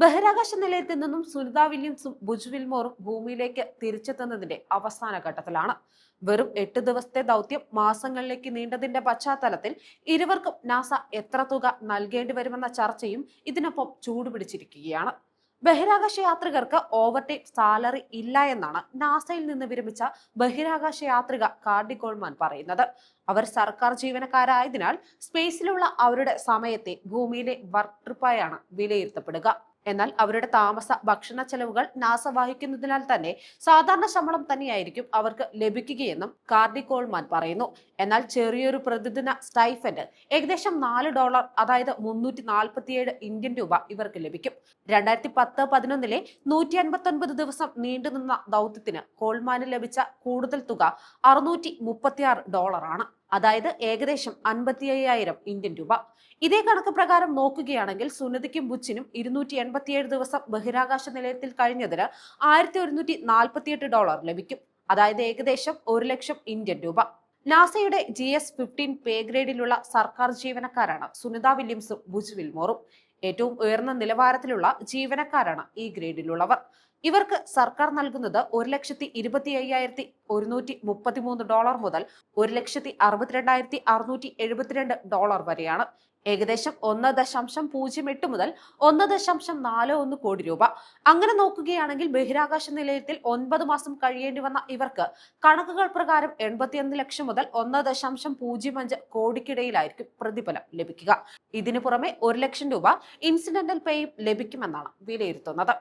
ബഹിരാകാശ നിലയത്തിൽ നിന്നും സുനിത വില്യംസും ബുജ് വിൽമോറും ഭൂമിയിലേക്ക് തിരിച്ചെത്തുന്നതിന്റെ അവസാന ഘട്ടത്തിലാണ്. വെറും എട്ട് ദിവസത്തെ ദൗത്യം മാസങ്ങളിലേക്ക് നീണ്ടതിന്റെ പശ്ചാത്തലത്തിൽ ഇരുവർക്കും നാസ എത്ര തുക നൽകേണ്ടി വരുമെന്ന ചർച്ചയും ഇതിനൊപ്പം ചൂടുപിടിച്ചിരിക്കുകയാണ്. ബഹിരാകാശ യാത്രികർക്ക് ഓവർടൈം സാലറി ഇല്ല എന്നാണ് നാസയിൽ നിന്ന് വിരമിച്ച ബഹിരാകാശ യാത്രിക കാർഡി ഗോൾമാൻ പറയുന്നത്. അവർ സർക്കാർ ജീവനക്കാരായതിനാൽ സ്പേസിലുള്ള അവരുടെ സമയത്തെ ഭൂമിയിലെ വർക്ക് ട്രിപ്പായാണ് വിലയിരുത്തപ്പെടുക. എന്നാൽ അവരുടെ താമസ ഭക്ഷണ ചെലവുകൾ നാസ വഹിക്കുന്നതിനാൽ തന്നെ സാധാരണ ശമ്പളം തന്നെയായിരിക്കും അവർക്ക് ലഭിക്കുകയെന്നും കാർഡി കോൾമാൻ പറയുന്നു. എന്നാൽ ചെറിയൊരു പ്രതിദിന സ്റ്റൈഫൻഡ് ഏകദേശം നാല് ഡോളർ അതായത് മുന്നൂറ്റി നാൽപ്പത്തിയേഴ് ഇന്ത്യൻ രൂപ ഇവർക്ക് ലഭിക്കും. രണ്ടായിരത്തി പത്ത് പതിനൊന്നിലെ നൂറ്റി ദിവസം നീണ്ടുനിന്ന ദൗത്യത്തിന് കോൾമാന് ലഭിച്ച കൂടുതൽ തുക അറുന്നൂറ്റി മുപ്പത്തിയാറ് ഡോളറാണ്. അതായത് ഏകദേശം അൻപത്തി അയ്യായിരം ഇന്ത്യൻ രൂപ. ഇതേ കണക്ക് പ്രകാരം നോക്കുകയാണെങ്കിൽ സുനിതയ്ക്കും ബുച്ചിനും ഇരുന്നൂറ്റി എൺപത്തിയേഴ് ദിവസം ബഹിരാകാശ നിലയത്തിൽ കഴിഞ്ഞതിന് ആയിരത്തി ഒരുന്നൂറ്റി നാൽപ്പത്തിയെട്ട് ഡോളർ ലഭിക്കും. അതായത് ഏകദേശം ഒരു ലക്ഷം ഇന്ത്യൻ രൂപ. നാസയുടെ ജി എസ് ഫിഫ്റ്റീൻ പേ ഗ്രേഡിലുള്ള സർക്കാർ ജീവനക്കാരാണ് സുനിത വില്യംസും ബുജ് വിൽമോറും. ഏറ്റവും ഉയർന്ന നിലവാരത്തിലുള്ള ജീവനക്കാരാണ് ഈ ഗ്രേഡിലുള്ളവർ. ഇവർക്ക് സർക്കാർ നൽകുന്നത് ഒരു ലക്ഷത്തി ഇരുപത്തി അയ്യായിരത്തി ഒരുന്നൂറ്റി മുപ്പത്തിമൂന്ന് ഡോളർ മുതൽ ഒരു ലക്ഷത്തി അറുപത്തിരണ്ടായിരത്തി അറുന്നൂറ്റി എഴുപത്തിരണ്ട് ഡോളർ വരെയാണ്. ഏകദേശം ഒന്ന് ദശാംശം പൂജ്യം എട്ട് മുതൽ ഒന്ന് ദശാംശം നാല് ഒന്ന് കോടി രൂപ. അങ്ങനെ നോക്കുകയാണെങ്കിൽ ബഹിരാകാശ നിലയത്തിൽ ഒൻപത് മാസം കഴിയേണ്ടി വന്ന ഇവർക്ക് കണക്കുകൾ പ്രകാരം എൺപത്തിയൊന്ന് ലക്ഷം മുതൽ ഒന്ന് ദശാംശം പൂജ്യം അഞ്ച് കോടിക്കിടയിലായിരിക്കും പ്രതിഫലം ലഭിക്കുക. ഇതിനു പുറമെ ഒരു ലക്ഷം രൂപ ഇൻസിഡന്റൽ പേയും ലഭിക്കുമെന്നാണ് വിലയിരുത്തുന്നത്.